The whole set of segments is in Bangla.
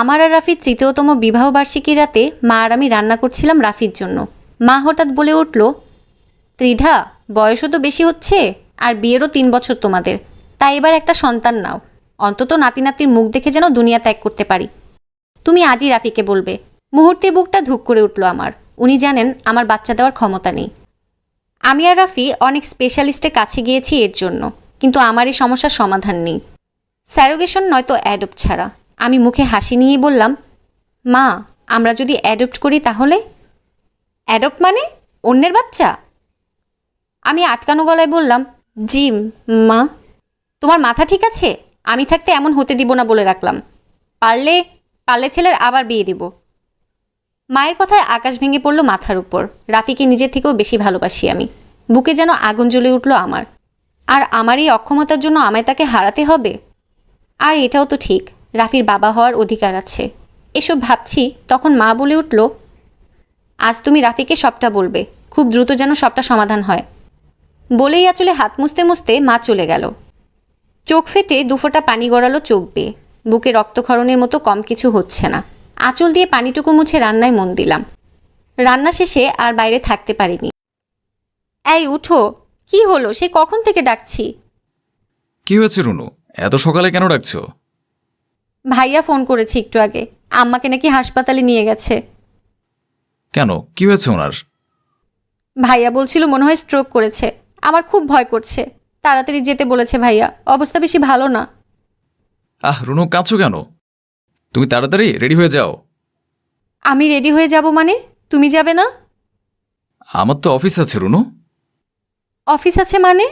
আমার আর রাফির তৃতীয়তম বিবাহবার্ষিকী রাতে মা আর আমি রান্না করছিলাম রাফির জন্য। মা হঠাৎ বলে উঠল, ত্রিধা, বয়সও তো বেশি হচ্ছে, আর বিয়েরও তিন বছর তোমাদের। তাই এবার একটা সন্তান নাও। অন্তত নাতি নাতির মুখ দেখে যেন দুনিয়া ত্যাগ করতে পারি। তুমি আজই রাফিকে বলবে মুহূর্তে বুকটা ধুক করে উঠল আমার। উনি জানেন আমার বাচ্চা দেওয়ার ক্ষমতা নেই। আমি আর রাফি অনেক স্পেশালিস্টের কাছে গিয়েছি এর জন্য, কিন্তু আমার এই সমস্যার সমাধান নেই। স্যারোগেশন নয়তো অ্যাডপ্ট ছাড়া। আমি মুখে হাসি নিয়ে বললাম, মা, আমরা যদি অ্যাডপ্ট করি তাহলে? অ্যাডপ্ট মানে অন্যের বাচ্চা? আমি আটকানো গলায় বললাম, জি, মা। তোমার মাথা ঠিক আছে? আমি থাকতে এমন হতে দিব না বলে রাখলাম। পারলে পারলে ছেলের আবার বিয়ে দিব। মায়ের কথায় আকাশ ভেঙে পড়ল মাথার উপর। রাফিকে নিজের থেকেও বেশি ভালোবাসি আমি। বুকে যেন আগুন জ্বলে উঠল আমার। আর আমার এই অক্ষমতার জন্য আমায় তাকে হারাতে হবে? আর এটাও তো ঠিক। রাফির বাবা হওয়ার অধিকার আছে। এসব ভাবছি, তখন মা বলে উঠল, আজ তুমি রাফিকে সবটা বলবে, খুব দ্রুত যেন সবটা সমাধান হয়। বলেই আচলে হাত মুছতে মুছতে মা চলে গেল। চোখ ফেটে দুফোঁটা পানি গড়ালো চোখ বেয়ে। বুকে রক্তক্ষরণের মতো কম কিছু হচ্ছে না। আঁচল দিয়ে পানিটুকু মুছে রান্নায় মন দিলাম। রান্না শেষে আর বাইরে থাকতে পারিনি। এই, উঠো, কি হলো? সে কখন থেকে ডাকছি? কি হয়েছে রুনু? এত সকালে কেন ডাকছো? ভাইয়া ফোন করেছে একটু আগে। আম্মাকে নাকি হাসপাতালে নিয়ে গেছে। কেন? কি হয়েছে ওনার? ভাইয়া বলছিল মনে হয় স্ট্রোক করেছে। আমার খুব ভয় করছে। তাড়াতাড়ি যেতে বলেছে ভাইয়া। অবস্থা বেশি ভালো না। আহ রুনু কাঁদছো কেন? তুমি তাড়াতাড়ি রেডি হয়ে যাও। আমি রেডি হয়ে যাব মানে? তুমি যাবে না? আমার তো অফিস আছে রুনু। অফিস আছে মানে?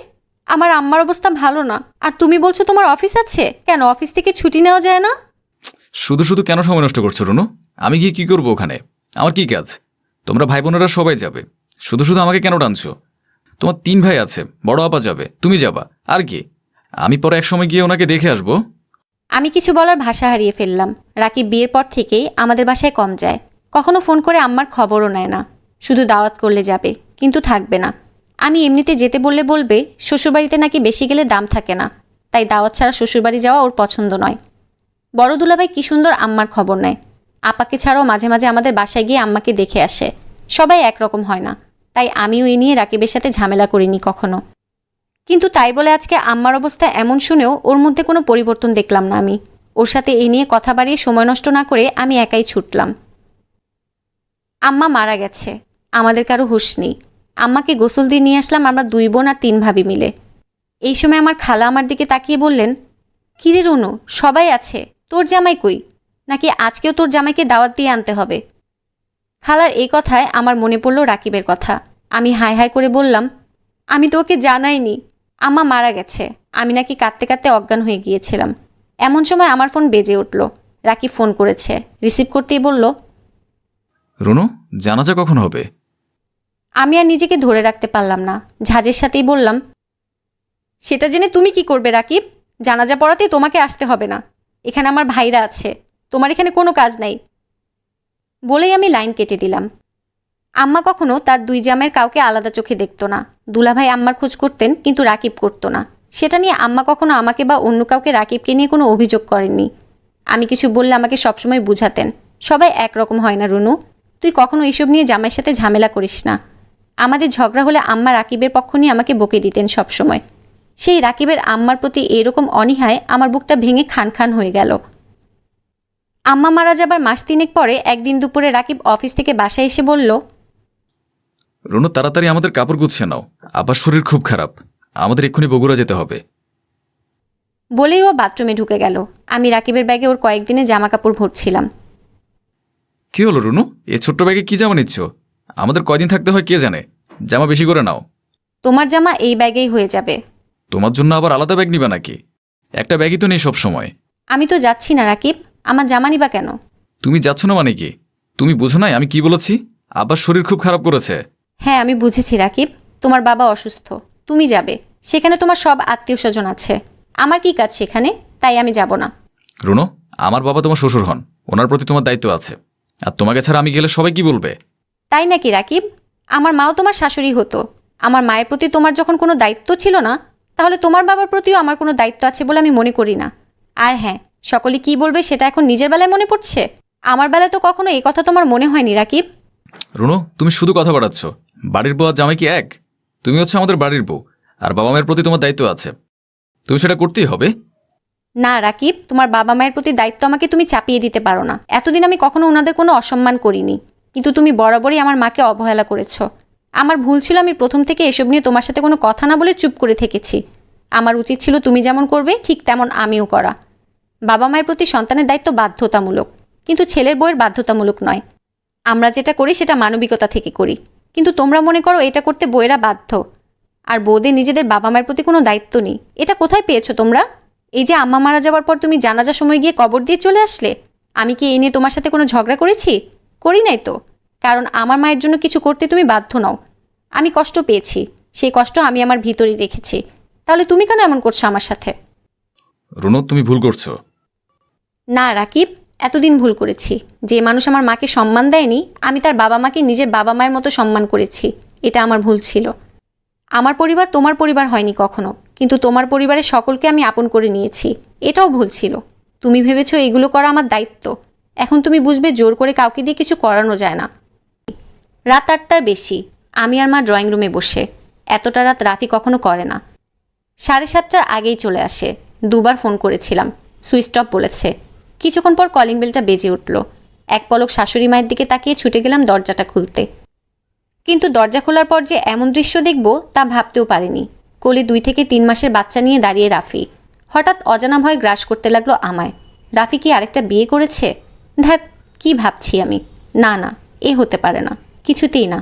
আমার আম্মার অবস্থা ভালো না। আর তুমি বলছো তোমার অফিস আছে? কেন অফিস থেকে ছুটি নেওয়া যায় না? শুধু শুধু কেন সময় নষ্ট করছ রুনু? আমি গিয়ে কি করব ওখানে? আমার কি কাজ? তোমরা ভাই বোনেরা সবাই যাবে। শুধু শুধু আমাকে কেন টানছো তোমার তিন ভাই আছে বড় আপা যাবে তুমি যাবা। আর কি? আমি পরে এক সময় গিয়ে ওনাকে দেখে আসব। আমি কিছু বলার ভাষা হারিয়ে ফেললাম। রাকিব বিয়ের পর থেকেই আমাদের বাসায় কম যায়। কখনো ফোন করে আম্মার খবরও নেয় না। শুধু দাওয়াত করলে যাবে কিন্তু থাকবে না। আমি এমনিতে যেতে বললে বলবে, শ্বশুরবাড়িতে নাকি বেশি গেলে দাম থাকে না। তাই দাওয়াত ছাড়া শ্বশুরবাড়ি যাওয়া ওর পছন্দ নয়। বড় দুলাভাই কি সুন্দর আম্মার খবর নেয়। আপাকে ছাড়াও মাঝে মাঝে আমাদের বাসায় গিয়ে আম্মাকে দেখে আসে। সবাই একরকম হয় না। তাই আমিও এ নিয়ে রাকিবের সাথে ঝামেলা করিনি কখনো। কিন্তু তাই বলে আজকে আম্মার অবস্থা এমন শুনেও ওর মধ্যে কোনো পরিবর্তন দেখলাম না আমি। ওর সাথে এই নিয়ে কথা বাড়িয়ে সময় নষ্ট না করে আমি একাই ছুটলাম। আম্মা মারা গেছে। আমাদের কারও হুঁশ নেই। আম্মাকে গোসল দিয়ে নিয়ে আসলাম আমরা দুই বোন আর তিন ভাবি মিলে। এই সময় আমার খালা আমার দিকে তাকিয়ে বললেন কিরে রুনু, সবাই আছে, তোর জামাই কই? নাকি আজকেও তোর জামাইকে দাওয়াত দিয়ে আনতে হবে? খালার এই কথায় আমার মনে পড়ল রাকিবের কথা। আমি হাই হাই করে বললাম, আমি তো ওকে জানাইনি, আম্মা মারা গেছে, আমি নাকি কাঁদতে কাঁদতে অজ্ঞান হয়ে গিয়েছিলাম। এমন সময় আমার ফোন বেজে উঠল। রাকিব ফোন করেছে, রিসিভ করতেই বলল, রুনু, জানাজা কখন হবে? আমি আর নিজেকে ধরে রাখতে পারলাম না। ঝাঁজের সাথেই বললাম, সেটা জেনে তুমি কি করবে রাকিব? জানাজা পড়াতেই তোমাকে আসতে হবে না। এখানে আমার ভাইরা আছে। তোমার এখানে কোনো কাজ নাই। বলেই আমি লাইন কেটে দিলাম। আম্মা কখনো তার দুই জামের কাউকে আলাদা চোখে দেখতো না। দুলাভাই আম্মার খোঁজ করতেন, কিন্তু রাকিব করতো না। সেটা নিয়ে আম্মা কখনো আমাকে বা অন্য কাউকে রাকিবকে নিয়ে কোনো অভিযোগ করেননি। আমি কিছু বললে আমাকে সবসময় বুঝাতেন। সবাই একরকম হয় না, রুনু। তুই কখনো এইসব নিয়ে জামাইয়ের সাথে ঝামেলা করিস না। আমাদের ঝগড়া হলে আম্মা রাকিবের পক্ষ নিয়ে আমাকে বকে দিতেন সবসময়। সেই রাকিবের আম্মার প্রতি এরকম অনীহায় আমার বুকটা ভেঙে খান খান হয়ে গেল। আম্মা মারা যাবার মাস তিনেক পরে একদিন দুপুরে রাকিব অফিস থেকে বাসায় এসে বলল রুনু তাড়াতাড়ি আমাদের কাপড় গুছিয়ে নাও। আবার শরীর খুব খারাপ। আমাদের এক্ষুনি বগুড়া যেতে হবে। বলেই ও বাথরুমে ঢুকে গেল। আমি রাকিবের ব্যাগে ওর কয়েকদিনে জামা কাপড় ভরছিলাম। কি হলো রুনু? এ ছোট্ট ব্যাগে কি জামা নিচ্ছ? আমাদের কয়দিন থাকতে হয় কে জানে? জামা বেশি করে নাও। তোমার জামা এই ব্যাগেই হয়ে যাবে। তোমার জন্য আবার আলাদা ব্যাগ নিবে নাকি? একটা ব্যাগই তো নেই সব সময় আমি তো যাচ্ছি না রাকিব। আমার জামা নিবা কেন? তুমি যাচ্ছ না মানে কি? তুমি বুঝো নাই আমি কি বলেছি? আবার শরীর খুব খারাপ করেছে। হ্যাঁ আমি বুঝেছি রাকিব। তোমার বাবা অসুস্থ। তুমি যাবে। সেখানে তোমার সব আত্মীয় স্বজন আছে। আমার কি কাজ সেখানে? তাই আমি যাব না। রুনো আমার বাবা তোমার শ্বশুর হন। ওনার প্রতি তোমার দায়িত্ব আছে। আর তোমাকে ছাড়া আমি গেলে সবাই কি বলবে? তাই নাকি রাকিব? আমার মাও তোমার শাশুড়ি হতো। আমার মায়ের প্রতি তোমার যখন কোনো দায়িত্ব ছিল না তাহলে তোমার বাবার প্রতিও আমার কোনো দায়িত্ব আছে বলে আমি মনে করি না। আর হ্যাঁ সকলে কি বলবে সেটা এখন নিজের বেলায় মনে পড়ছে? আমার বেলায় তো কখনো এই কথা তোমার মনে হয়নি রাকিব। রুনু তুমি শুধু কথা বাড়াচ্ছ। বাড়ির বউ আর জামাই কি এক? তুমি হচ্ছে আমাদের বাড়ির বউ আর বাবা মায়ের প্রতি তোমার দায়িত্ব আছে। তুমি সেটা করতেই হবে। না রাকিব তোমার বাবা মায়ের প্রতি দায়িত্ব আমাকে তুমি চাপিয়ে দিতে পারো না। এতদিন আমি কখনো ওনাদের কোনো অসম্মান করিনি। কিন্তু তুমি বরাবরই আমার মাকে অবহেলা করেছ। আমার ভুল ছিল আমি প্রথম থেকে এসব নিয়ে তোমার সাথে কোনো কথা না বলে চুপ করে থেকেছি। আমার উচিত ছিল তুমি যেমন করবে, ঠিক তেমন আমিও করা। বাবা মায়ের প্রতি সন্তানের দায়িত্ব বাধ্যতামূলক, কিন্তু ছেলের বইয়ের বাধ্যতামূলক নয়। আমরা যেটা করি সেটা মানবিকতা থেকে করি, কিন্তু তোমরা মনে করো এটা করতে বইয়েরা বাধ্য। আর বউদের নিজেদের বাবা মায়ের প্রতি কোনো দায়িত্ব নেই। এটা কোথায় পেয়েছ তোমরা? এই যে আম্মা মারা যাওয়ার পর তুমি জানাজার সময় গিয়ে কবর দিয়ে চলে আসলে? আমি কি এই নিয়ে তোমার সাথে কোনো ঝগড়া করেছি? করি নাই তো। কারণ আমার মায়ের জন্য কিছু করতে তুমি বাধ্য নও। আমি কষ্ট পেয়েছি। সেই কষ্ট আমি আমার ভিতরেই রেখেছি। তাহলে তুমি কেন এমন করছ আমার সাথে? রুনু তুমি ভুল করছ। না রাকিব এতদিন ভুল করেছি। যে মানুষ আমার মাকে সম্মান দেয়নি আমি তার বাবা মাকে নিজের বাবা মায়ের মতো সম্মান করেছি। এটা আমার ভুল ছিল। আমার পরিবার তোমার পরিবার হয়নি কখনো কিন্তু তোমার পরিবারের সকলকে আমি আপন করে নিয়েছি। এটাও ভুল ছিল। তুমি ভেবেছো এগুলো করা আমার দায়িত্ব। এখন তুমি বুঝবে জোর করে কাউকে দিয়ে কিছু করানো যায় না। রাত আটটার বেশি, আমি আর মা ড্রয়িং রুমে বসে। এতটা রাত রাফি কখনো করে না। সাড়ে সাতটার আগেই চলে আসে। দুবার ফোন করেছিলাম। সুইচ অফ বলেছে। কিছুক্ষণ পর কলিং বেলটা বেজে উঠল। এক পলক শাশুড়ি মায়ের দিকে তাকিয়ে ছুটে গেলাম দরজাটা খুলতে। কিন্তু দরজা খোলার পর যে এমন দৃশ্য দেখব তা ভাবতেও পারিনি। কোলে দুই থেকে তিন মাসের বাচ্চা নিয়ে দাঁড়িয়ে রাফি। হঠাৎ অজানা ভয় গ্রাস করতে লাগল আমায়। রাফি কি আরেকটা বিয়ে করেছে? ধ্যাত কি ভাবছি আমি? না না এ হতে পারে না কিছুতেই না।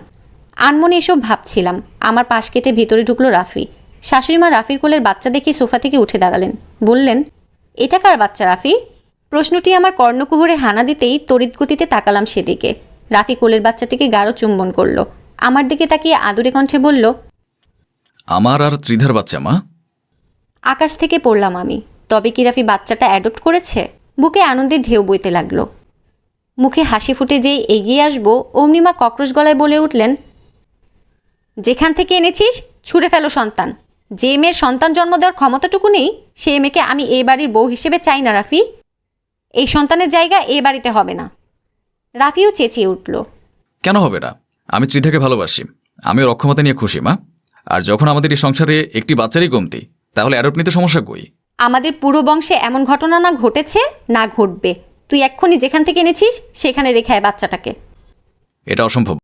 আনমনে এসব ভাবছিলাম আমার পাশ কেটে ভিতরে ঢুকলো রাফি। শাশুড়িমা রাফির কোলের বাচ্চা দেখে সোফা থেকে উঠে দাঁড়ালেন বললেন এটা কার বাচ্চা রাফি? প্রশ্নটি আমার কর্ণকুহরে হানা দিতেই তড়িৎ গতিতে তাকালাম সেদিকে। রাফি কোলের বাচ্চাটিকে গাঢ় চুম্বন করল আমার দিকে তাকিয়ে আদুরে কণ্ঠে বলল আমার আর ত্রিধার বাচ্চা মা? আকাশ থেকে পড়লাম আমি তবে কি রাফি বাচ্চাটা অ্যাডপ্ট করেছে? বুকে আনন্দের ঢেউ বইতে লাগল। মুখে হাসি ফুটে যেই এগিয়ে আসব অমনিমা কক্রোশ গলায় বলে উঠলেন যেখান থেকে এনেছিস ছুঁড়ে ফেলো সন্তান। যে মেয়ের সন্তান জন্ম দেওয়ার ক্ষমতাটুকু নেই সে মেয়েকে আমি এ বাড়ির বউ হিসেবে চাই না রাফি। এই সন্তানের জায়গা এ বাড়িতে হবে না। রাফিও চেঁচিয়ে উঠল কেন হবে না? আমি ত্রিধাকে ভালোবাসি। আমি ওর অক্ষমতা নিয়ে খুশি মা। আর যখন আমাদের এই সংসারে একটি বাচ্চারই কমতি তাহলে অ্যাডপ্ট নিতে সমস্যা কই? আমাদের পুরো বংশে এমন ঘটনা না ঘটেছে না ঘটবে। তুই এক্ষুনি যেখান থেকে এনেছিস সেখানে রেখে আয় বাচ্চাটাকে। এটা অসম্ভব।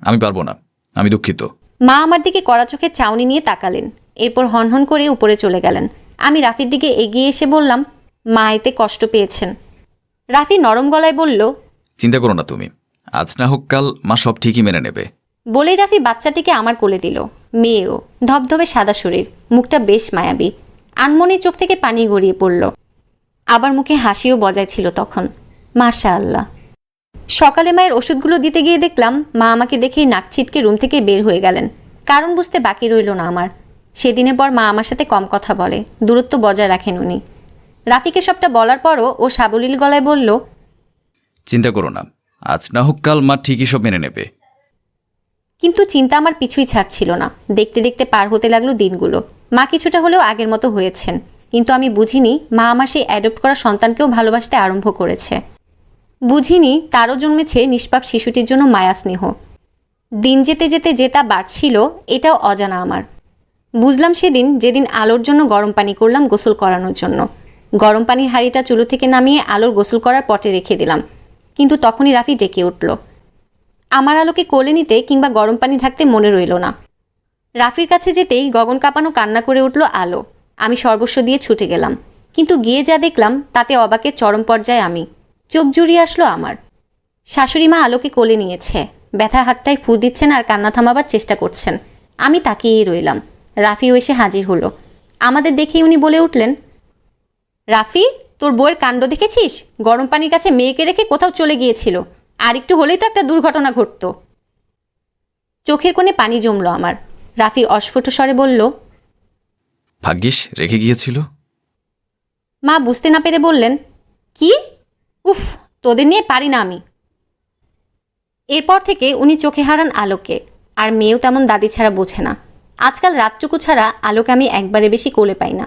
আমি পারব না। আমি দুঃখিত। মা আমার দিকে কড়া চোখে চাউনি নিয়ে তাকালেন। এরপর হনহন করে উপরে চলে গেলেন। আমি রাফির দিকে এগিয়ে এসে বললাম মা এতে কষ্ট পেয়েছেন। রাফি নরম গলায় বলল চিন্তা করো না তুমি। আজ না হোক কাল মা সব ঠিকই মেনে নেবে। বলেই রাফি বাচ্চাটিকে আমার কোলে দিল। মেয়েও ধবধবে সাদা শরীর মুখটা বেশ মায়াবী। আনমনির চোখ থেকে পানি গড়িয়ে পড়ল। আবার মুখে হাসিও বজায় ছিল তখন। মাশা আল্লাহ সকালে মায়ের ওষুধগুলো দিতে গিয়ে দেখলাম মা আমাকে দেখেই নাক ছিটকে রুম থেকে বের হয়ে গেলেন। কারণ বুঝতে বাকি রইল না আমার। সেদিনের পর মা আমার সাথে কম কথা বলে দূরত্ব বজায় রাখেন উনি। রাফিকে সবটা বলার পরও ও সাবলীল গলায় বলল চিন্তা করো না আজ না হোক কাল মা ঠিকই সব মেনে নেবে। কিন্তু চিন্তা আমার পিছুই ছাড়ছিল না। দেখতে দেখতে পার হতে লাগল দিনগুলো। মা কিছুটা হলেও আগের মতো হয়েছেন। কিন্তু আমি বুঝিনি মা আমার সেই অ্যাডপ্ট করা সন্তানকেও ভালোবাসতে আরম্ভ করেছে। বুঝিনি তারও জন্মেছে নিষ্পাপ শিশুটির জন্য মায়া স্নেহ দিন যেতে যেতে যে তা বাড়ছিল, এটাও অজানা আমার। বুঝলাম সেদিন যেদিন আলোর জন্য গরম পানি করলাম গোসল করানোর জন্য। গরম পানির হাঁড়িটা চুলো থেকে নামিয়ে আলোর গোসল করার পটে রেখে দিলাম। কিন্তু তখনই রাফি ডেকে উঠল। আমার আলোকে কোলে নিতে কিংবা গরম পানি ঢাকতে মনে রইল না। রাফির কাছে যেতেই গগন কাঁপানো কান্না করে উঠল আলো। আমি সর্বস্ব দিয়ে ছুটে গেলাম। কিন্তু গিয়ে যা দেখলাম, তাতে অবাকের চরম পর্যায়ে আমি। চোখ জুড়িয়ে আসলো আমার। শাশুড়ি মা আলোকে কোলে নিয়েছে। ব্যথা হাতটায় ফু দিচ্ছেন আর কান্না থামাবার চেষ্টা করছেন। আমি তাকিয়েই রইলাম। রাফিও এসে হাজির হলো। আমাদের দেখেই উনি বলে উঠলেন, রাফি, তোর বইয়ের কাণ্ড দেখেছিস? গরম পানির কাছে মেয়েকে রেখে কোথাও চলে গিয়েছিল। আর একটু হলেই তো একটা দুর্ঘটনা ঘটতো। চোখের কোণে পানি জমলো আমার। রাফি অস্ফুট স্বরে বলল ভাগ্যিস রেখে গিয়েছিল। মা বুঝতে না পেরে বললেন, কি? উফ, তোদের নিয়ে পারি না আমি। এরপর থেকে উনি চোখে হারান আলোকে, আর মেয়েও তেমন দাদি ছাড়া বোঝে না। আজকাল রাতটুকু ছাড়া আলোকে আমি একবারে বেশি কোলে পাই না।